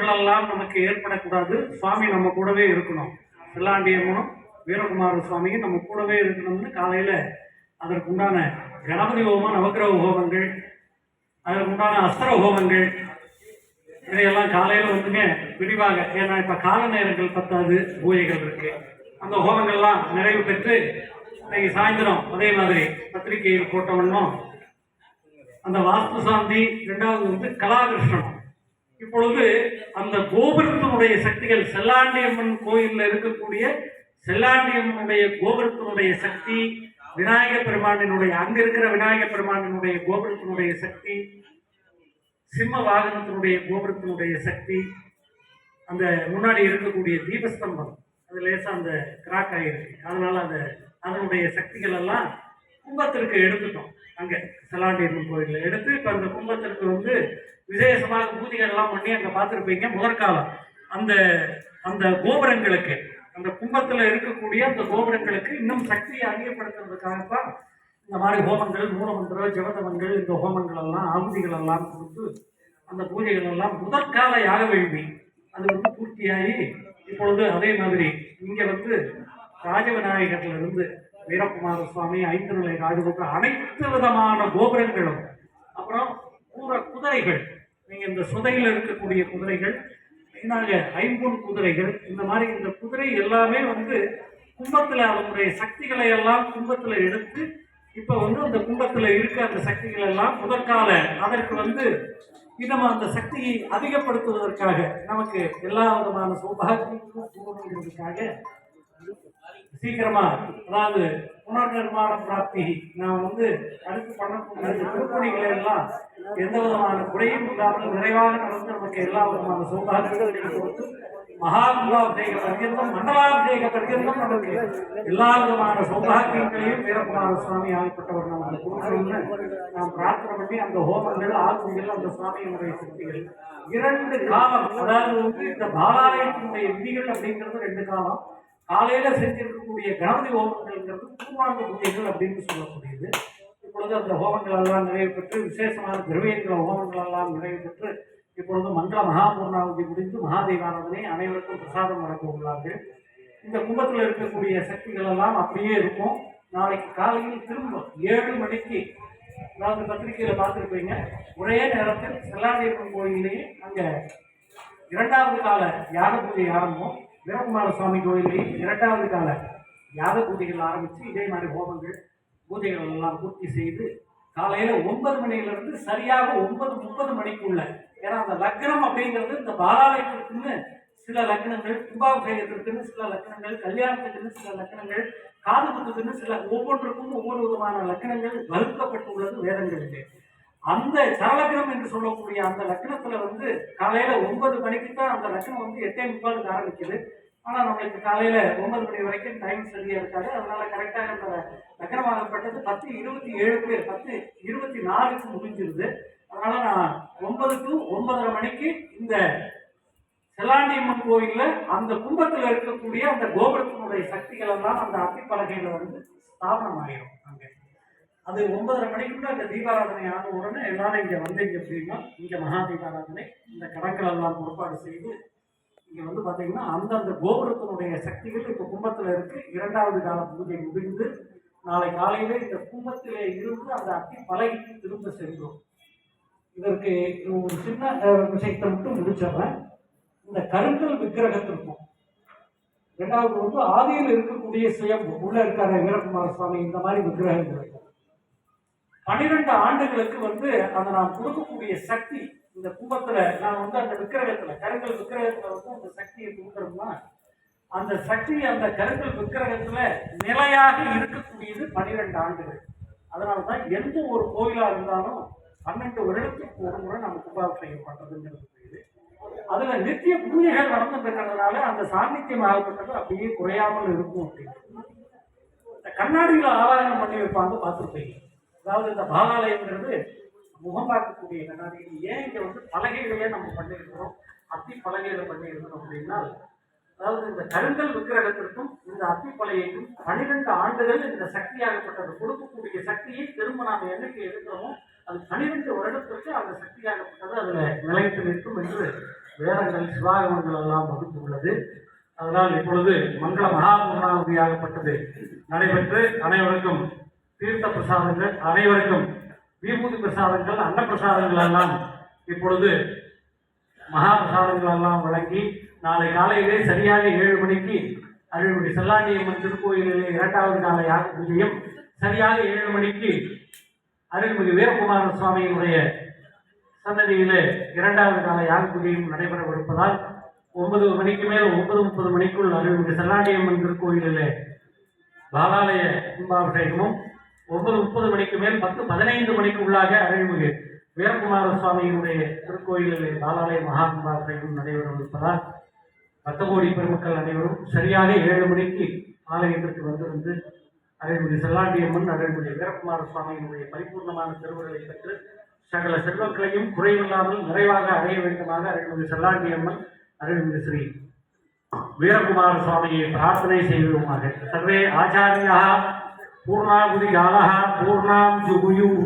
எல்லாம் நமக்கு ஏற்படக்கூடாது. சுவாமி நம்ம கூடவே இருக்கணும். செல்லாண்டியம்மனும் வீரகுமார சுவாமியும் நம்ம கூடவே இருக்கணும்னு காலையில் அதற்குண்டான கணபதி ஹோமம் நவகிரக ஹோமங்கள் அதற்குண்டான அஸ்திர ஹோமங்கள் இதையெல்லாம் காலையில் வந்துங்க விரிவாக ஏன்னா இப்போ கால நேரங்கள் பத்தாது பூஜைகள் இருக்கு. அந்த ஹோமங்கள்லாம் நிறைவு பெற்று இன்னைக்கு சாயந்தரம் அதே மாதிரி பத்திரிகையில் போட்டவண்ணும் அந்த வாஸ்து சாந்தி ரெண்டாவது வந்து கலாகிருஷ்ணன். இப்பொழுது அந்த கோபுரத்தினுடைய சக்திகள் செல்லாண்டியம்மன் கோயிலில் இருக்கக்கூடிய செல்லாண்டியம்மனுடைய கோபுரத்தினுடைய சக்தி விநாயக பெருமானினுடைய அங்க இருக்கிற விநாயக பெருமானினுடைய கோபுரத்தினுடைய சக்தி சிம்ம வாகனத்தினுடைய கோபுரத்தினுடைய சக்தி அந்த முன்னாடி இருக்கக்கூடிய தீபஸ்தம்பம் அது லேசாக அந்த கிராக் ஆகிருக்கு அதனால அந்த அதனுடைய சக்திகள் எல்லாம் கும்பத்திற்கு எடுத்துட்டோம். அங்கே செலாண்டியம்மன் கோயிலில் எடுத்து இப்போ அந்த கும்பத்திற்கு வந்து விசேஷமாக பூஜைகள் எல்லாம் பண்ணி அங்கே பார்த்துருப்பீங்க முதற்காலம் அந்த அந்த கோபுரங்களுக்கு அந்த கும்பத்தில் இருக்கக்கூடிய அந்த கோபுரங்களுக்கு இன்னும் சக்தியை அதிகப்படுத்துறதுக்காகத்தான் இந்த மாதிரி ஹோமங்கள் மூலமந்திர ஜபதமங்கள் இந்த ஹோமங்கள் எல்லாம் ஆகுதிகள் எல்லாம் கொடுத்து அந்த பூஜைகள் எல்லாம் முதற்கால யாக வேள்வி அது வந்து பூர்த்தியாகி இப்பொழுது அதே மாதிரி இங்கே வந்து ராஜவிநாயகர்ல இருந்து வீரகுமார சுவாமி ஐந்து நிலை ராஜகோபுரம் அனைத்து விதமான கோபுரங்களும். அப்புறம் கூற குதிரைகள். நீங்க இந்த சுதையில் இருக்கக்கூடிய குதிரைகள் மெயினாக ஐம்பொன் குதிரைகள் இந்த மாதிரி இந்த குதிரை எல்லாமே வந்து கும்பத்தில் அதனுடைய சக்திகளை எல்லாம் கும்பத்தில் எடுத்து இப்போ வந்து அந்த கும்பத்தில் இருக்க அந்த சக்திகள் எல்லாம் முதற்கால அதற்கு வந்து இன்னும் அந்த சக்தியை அதிகப்படுத்துவதற்காக நமக்கு எல்லா விதமான சௌபாகியங்களும் கூடணுங்கிறதுக்காக சீக்கிரமா அதாவது புனர்நிர்மாண பிராப்தி நான் வந்து அடுத்து பண்ணக்கூடிய திருப்பணிகளை எல்லாம் எந்த விதமான குறையும் இல்லாமல் நிறைவாக நடந்து நமக்கு எல்லா விதமான சௌகாரியங்களையும் கொடுத்து மகாகுலாபிஷேக பரியந்தம் மண்டலாபிஷேக பரியந்தம் நமக்கு எல்லா விதமான சௌகாரியங்களையும் வீரகுமார சுவாமி ஆகப்பட்டவர் நமக்கு கொடுக்கணும்னு நாம் பிரார்த்தனை பண்ணி அந்த ஹோமங்கள் ஆகுதிகள் அந்த சுவாமியினுடைய சக்திகள். இரண்டு காலம் அதாவது வந்து இந்த பாலாலயத்தினுடைய விதிகள் அப்படிங்கிறது ரெண்டு காலம். காலையில செஞ்சிருக்கக்கூடிய கணபதி ஹோமங்கள்ங்கிறது பூர்வாங்க பூஜைகள் அப்படின்னு சொல்லக்கூடியது. இப்பொழுது அந்த ஹோமங்கள் எல்லாம் நிறைவு பெற்று விசேஷமான திரவியங்கள ஹோமங்கள் எல்லாம் நிறைவு பெற்று இப்பொழுது மங்கள மகாபூர்ணாவதி முடிந்து மகாதேவானதனை அனைவருக்கும் பிரசாதம் வழங்க உள்ளார்கள். இந்த கும்பத்தில் இருக்கக்கூடிய சக்திகள் எல்லாம் அப்படியே இருக்கும். நாளைக்கு காலையில் திரும்ப ஏழு மணிக்கு அதாவது பத்திரிகையில் பார்த்துருப்பீங்க ஒரே நேரத்தில் செல்லாதேவன் கோயிலையும் அங்கே இரண்டாவது கால யாக பூஜை ஆரம்பம். வீரகுமார சுவாமி கோயிலில் இரண்டாவது கால யாக பூஜைகள் ஆரம்பித்து இதே மாதிரி ஹோமங்கள் பூஜைகள் எல்லாம் பூர்த்தி செய்து காலையில் ஒன்பது மணியிலிருந்து சரியாக ஒன்பது முப்பது மணிக்குள்ள. ஏன்னா அந்த லக்னம் அப்படிங்கிறது இந்த பாலாலயத்திற்குன்னு சில லக்னங்கள் கும்பாபிஷேகத்திற்குன்னு சில லக்னங்கள் கல்யாணத்துக்குன்னு சில லக்னங்கள் காது குத்துக்குன்னு சில ஒவ்வொன்றுக்கும் ஒவ்வொரு விதமான லக்னங்கள் வகுக்கப்பட்டுள்ளது வேதங்களிலே. அந்த சரலக்கிரம் என்று சொல்லக்கூடிய அந்த லக்னத்துல வந்து காலையில ஒன்பது மணிக்கு தான் அந்த லக்னம் வந்து எட்டே முக்காலுக்கு ஆரம்பிக்குது. ஆனா நம்மளுக்கு காலையில ஒன்பது மணி வரைக்கும் டைம் சரியா இருக்காது. அதனால கரெக்டாக அந்த லக்னமாகப்பட்டது பத்து இருபத்தி ஏழுக்கு பத்து இருபத்தி நாலுக்கு முடிஞ்சிருது. அதனால நான் ஒன்பது டு ஒன்பதரை மணிக்கு இந்த செல்லாண்டியம்மன் கோயில்ல அந்த கும்பத்துல இருக்கக்கூடிய அந்த கோபுரத்தினுடைய சக்திகள் எல்லாம் அந்த அத்திப்பலகையில வந்து ஸ்தாபனம் ஆகிடும் அங்கே. அது ஒன்பதரை மணிக்குள்ள அந்த தீபாராதனை ஆன உடனே எல்லாரும் இங்கே வந்தீங்க அப்படின்னா இங்கே மகா தீபாராதனை. இந்த கணக்கில் எல்லாம் பொறுப்பாடு செய்து இங்கே வந்து பார்த்தீங்கன்னா அந்தந்த கோபுரத்தினுடைய சக்திகள் இப்போ கும்பத்தில் இருக்கு. இரண்டாவது கால பூஜை முடிந்து நாளை காலையில இந்த கும்பத்திலே இருந்து அந்த அத்தி பலகைக்கு திரும்ப சென்றோம் இதற்கு ஒரு சின்ன விஷயத்தை மட்டும் முடிச்சிடுறேன். இந்த கருங்கல் விக்கிரகத்திற்கும் ரெண்டாவது வந்து ஆதியில் இருக்கக்கூடிய சுயம்பு. உள்ள இருக்காரு வீரகுமார சுவாமி இந்த மாதிரி விக்கிரகங்கள் இருக்கும். பன்னிரெண்டு ஆண்டுகளுக்கு வந்து அந்த நாம் கொடுக்கக்கூடிய சக்தி இந்த கும்பத்துல நான் வந்து அந்த விக்கிரகத்துல கருங்கல் விக்கிரகத்துல வந்து அந்த சக்தியை கொடுக்கறோம்னா அந்த சக்தி அந்த கருங்கல் விக்கிரகத்துல நிலையாக இருக்கக்கூடியது பன்னிரெண்டு ஆண்டுகள். அதனாலதான் எந்த ஒரு கோயிலா இருந்தாலும் பன்னெண்டு வருடத்துக்கு ஒரு முறை நம்ம கும்பாபிஷேகம் பண்றதுங்கிறது அதுல நித்திய பூஜைகள் நடந்துட்டு இருக்கிறதுனால அந்த சாநித்தியம் ஆகப்பட்டது அப்படியே குறையாமல் இருக்கும் அப்படின்னு இந்த கண்ணாடியில் ஆராதனம் பண்ணி வைப்பாங்க பார்த்துருப்பீங்க. அதாவது இந்த பாலாலயம்ன்றது முகம் பார்க்கக்கூடிய கண்ணாடி ஏன் இங்க வந்து பலகைகளே நம்ம பண்ணியிருக்கிறோம்? அத்தி பலகையில பண்ணியிருக்கிறோம் அப்படின்னா அதாவது இந்த கருங்கல் விக்கிரகத்திற்கும் இந்த அத்தி பலகைக்கும் பனிரெண்டு ஆண்டுகள் இந்த சக்தியாகப்பட்டது. கொடுக்கக்கூடிய சக்தியை திரும்ப நாம் என்னைக்கு எடுக்கிறோமோ அது பனிரெண்டு வருடத்திற்கு அந்த சக்தியாகப்பட்டது. அதுல நிலைத்து நிற்கும் என்று வேதங்கள் சிவாகமங்கள் எல்லாம் வகுத்துள்ளது. அதனால் இப்பொழுது மங்கள மகாபூர்ணாவதியாகப்பட்டது நடைபெற்று அனைவருக்கும் தீர்த்த பிரசாதங்கள் அனைவருக்கும் விபூதி பிரசாதங்கள் அன்ன பிரசாதங்கள் எல்லாம் இப்பொழுது மகா பிரசாதங்கள் எல்லாம் வழங்கி நாளை காலையிலே சரியாக ஏழு மணிக்கு அருள்மிகு செல்லாண்டியம்மன் திருக்கோயிலிலே இரண்டாவது கால யாக பூஜையும் சரியாக ஏழு மணிக்கு அருள்மிகு வீரகுமார சுவாமியினுடைய சன்னதியிலே இரண்டாவது கால யாக பூஜையும் நடைபெறவிருப்பதால் ஒன்பது மணிக்கு மேல் ஒன்பது முப்பது மணிக்குள் அருள்மிகு செல்லாண்டியம்மன் திருக்கோயிலிலே பாலாலய கும்பாபிஷேகமும் ஒன்பது முப்பது மணிக்கு மேல் பத்து பதினைந்து மணிக்கு உள்ளாக அருள்மிகு வீரகுமார சுவாமியினுடைய திருக்கோயிலில் பாலாலய மகா நடைபெறும் இருப்பதால் பத்து கோடி பெருமக்கள் அனைவரும் சரியாக ஏழு மணிக்கு ஆலயத்திற்கு வந்திருந்து அருள்மிகு செல்லாண்டியம்மன் அருள்மிகு வீரகுமார சுவாமியினுடைய பரிபூர்ணமான திருவுருளை பெற்று சகல செல்வங்களையும் குறைவில்லாமல் நிறைவாக அடைய வேண்டுமாக அருள்மிகு செல்லாண்டியம்மன் அருள்மிகு ஸ்ரீ வீரகுமார சுவாமியை பிரார்த்தனை செய்வோமாக. சர்வே ஆச்சாரியா पूर्णागुदिजानः पूर्णां जुगुयुः